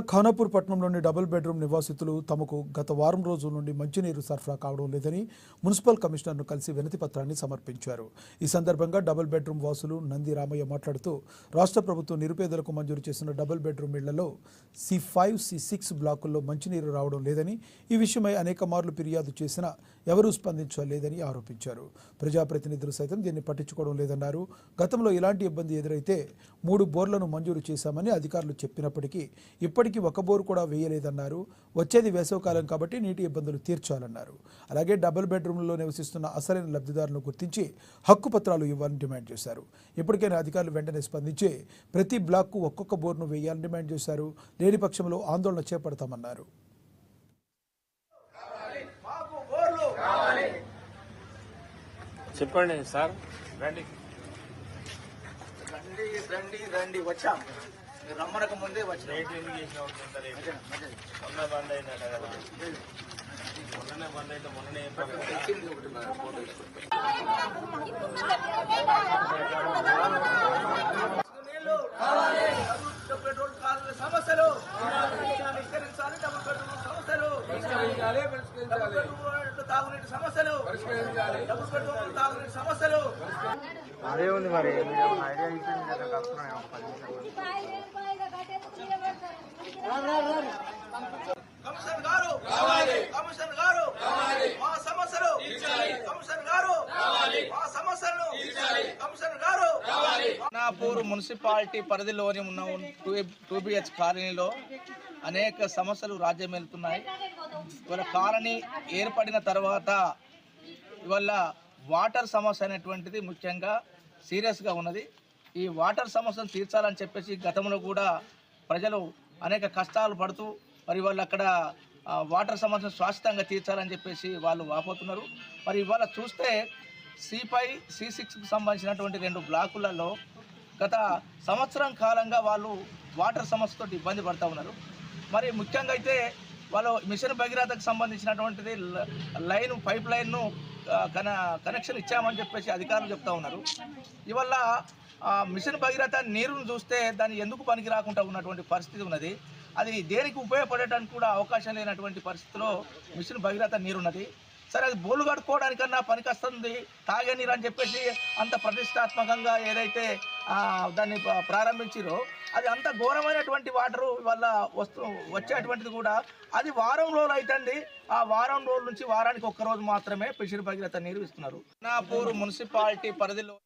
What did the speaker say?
ఖానాపూర్ పట్టణంలోని double bedroom నివాసితులు తమకు గత వారం రోజుల నుండి మంచినీరు సరఫరా కావడం లేదని మున్సిపల్ కమిషనర్ను కలిసి వినతి పత్రాన్ని సమర్పించారు. ఈ సందర్భంగా డబుల్ బెడ్రూమ్ వాసులు నంది రామయ్య మాట్లాడుతూ రాష్ట్ర ప్రభుత్వం నిరుపేదలకు మంజూరు చేసిన డబుల్ బెడ్రూమ్ ఇళ్ళలో సి ఫైవ్ సి సిక్స్ బ్లాకుల్లో మంచినీరు రావడం లేదని ఈ విషయమై అనేక మార్లు ఫిర్యాదు చేసినా ఎవరూ స్పందించలేదని ఆరోపించారు. ప్రజాప్రతినిధులు సైతం దీన్ని పట్టించుకోవడం లేదన్నారు. గతంలో ఇలాంటి ఇబ్బంది ఎదురైతే మూడు బోర్లను మంజూరు చేశామని అధికారులు చెప్పినప్పటికీ ఇప్పటి ఇప్పటికీ ఒక బోరు కూడా వేయలేదన్నారు. వచ్చేది వేసవకాలం కాబట్టి నీటి ఇబ్బందులు తీర్చాలన్నారు. అలాగే డబుల్ బెడ్రూమ్లలో నివసిస్తున్న అసలైన లబ్ధిదారులను గుర్తించి హక్కు పత్రాలు ఇవ్వాలని డిమాండ్ చేశారు. ఇప్పటికైనా అధికారులు వెంటనే స్పందించి ప్రతి బ్లాక్కు ఒక్కొక్క బోర్ను వేయాలని డిమాండ్ చేశారు. లేని పక్షంలో ఆందోళన చేపడతామన్నారు. చెప్పండి సార్. రండి. రండి రండి రండి వచ్చాం. మీరు రమ్మనక ముందే వచ్చినాం మొన్న బంద్ అయిందట కదా. మొన్ననే బంద్ అయితే మొన్ననే పెట్రోల్ కార్ల సమస్యలు. పరిష్కరించాలి డబుల్ పెట్రోల్ సమస్యలు. తాగునీటి సమస్యలు. డబుల్ పెట్రోల్ తాగునీటి సమస్యలు. అదే ఉంది మరి ఐడియా ఇచ్చింది కదా కలుపుతున్నాం గారు గారు మా సమస్యలు గారు మా సమస్యలను గారు నాపూర్ మున్సిపాలిటీ పరిధిలోని ఉన్న టూ బిహెచ్ కాలనీలో అనేక సమస్యలు రాజ్యమేలుతున్నాయి ఇవాళ కాలనీ ఏర్పడిన తర్వాత ఇవాళ వాటర్ సమస్య అనేటువంటిది ముఖ్యంగా సీరియస్గా ఉన్నది. ఈ వాటర్ సమస్యను తీర్చాలని చెప్పేసి గతంలో కూడా ప్రజలు అనేక కష్టాలు పడుతూ మరి వాళ్ళు అక్కడ వాటర్ సమస్యను శాశ్వతంగా తీర్చాలని చెప్పేసి వాళ్ళు వాపోతున్నారు. మరి ఇవాళ చూస్తే సి ఫైవ్ సి సిక్స్కి సంబంధించినటువంటి రెండు బ్లాకులలో గత సంవత్సరం కాలంగా వాళ్ళు వాటర్ సమస్యతో ఇబ్బంది పడుతూ ఉన్నారు. మరి ముఖ్యంగా అయితే వాళ్ళు మిషన్ భగీరథకు సంబంధించినటువంటిది లైన్ పైప్ లైన్ను కన కనెక్షన్ ఇచ్చామని చెప్పేసి అధికారులు చెప్తా ఉన్నారు. ఇవల్ల మిషన్ భగీరథ నీరును చూస్తే దాన్ని ఎందుకు పనికి రాకుండా ఉన్నటువంటి పరిస్థితి ఉన్నది. అది దేనికి ఉపయోగపడటానికి కూడా అవకాశం లేనటువంటి పరిస్థితిలో మిషన్ భగీరథ నీరున్నది. సరే అది బోలు కడుక్కోవడానికన్నా పనికి వస్తుంది తాగే నీరు అని చెప్పేసి అంత ప్రతిష్టాత్మకంగా ఏదైతే దాన్ని ప్రారంభించిరో అది అంత ఘోరమైనటువంటి వాటరు వల్ల వస్తు వచ్చేటువంటిది కూడా. అది వారం రోజులు అయితే ఆ వారం రోజుల నుంచి వారానికి ఒక్క రోజు మాత్రమే పిసిరి భగీరథ నీరు ఇస్తున్నారు. నాపూర్ మున్సిపాలిటీ పరిధిలో